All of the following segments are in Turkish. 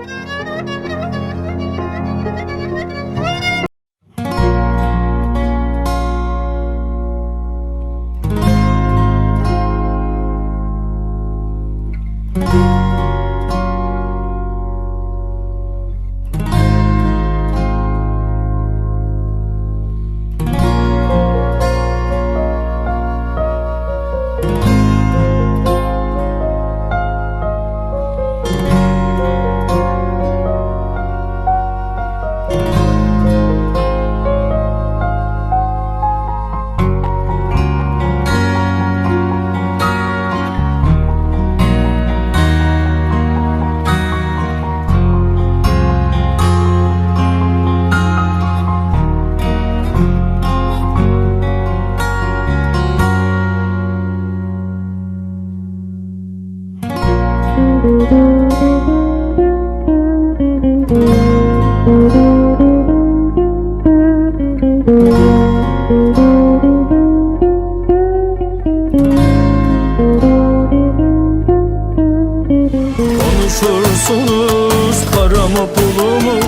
Müzik Konuşursunuz paramı pulumu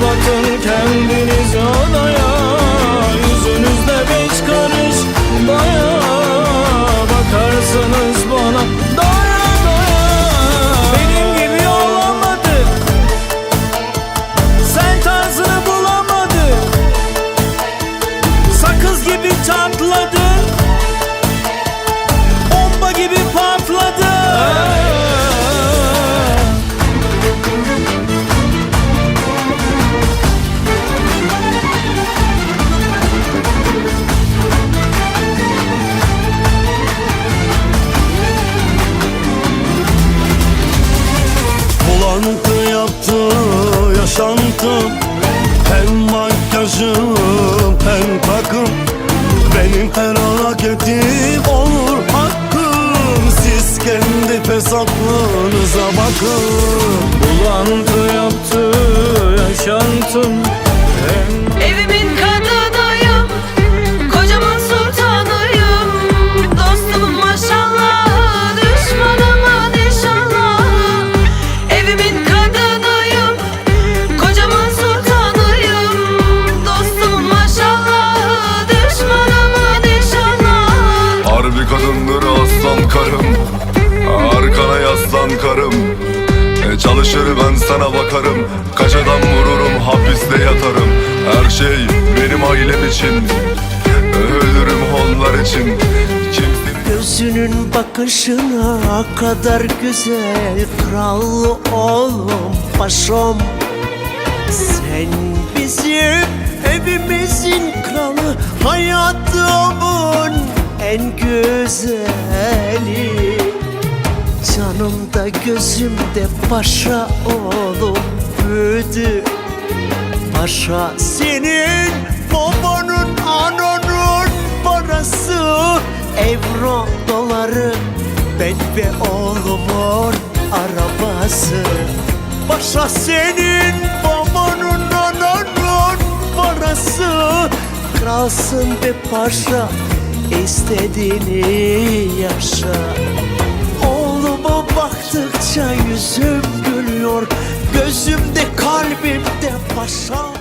kapatın kendinizi makyajım hem takım Benim her hareketim olur hakkım. Siz kendi fesatlığınıza bakın. Bulantı yaptı yaşantım Kadındır aslan karım. Arkana yaslan karım. E, Çalışır ben sana bakarım. Kaç adam vururum hapiste yatarım. Her şey benim ailem için. Ölürüm onlar için. Kimsenin Gözünün bakışına kadar güzel Kral oğlum paşam. Sen bizim evimizin kralı Hayatımın en güzeli Canımda gözümde paşa oğlum büyüdü. Paşa senin babanın ananın parası. Euro doları ben ve oğlumun arabası. Paşa senin babanın ananın parası. Kralsın be paşa istediğini yaşa. Oğluma baktıkça yüzüm gülüyor. Gözümde kalbimde paşam